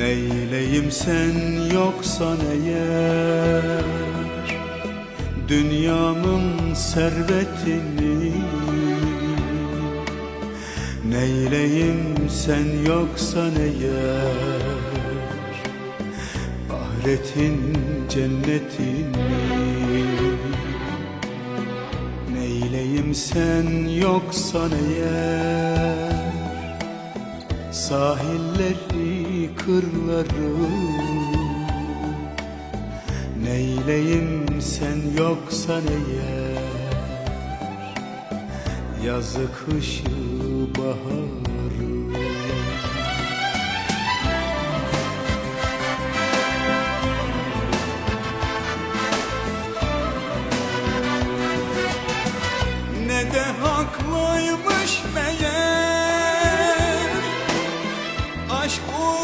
Neyleyim sen yoksan eğer Dünyamın servetini. Neyleyim sen yoksan eğer Ahiretin cennetini. Neyleyim sen yoksan eğer sahilleri kırlarım Neyleyim sen yoksa eğer Yazı kışı baharı. Ne de hak escuro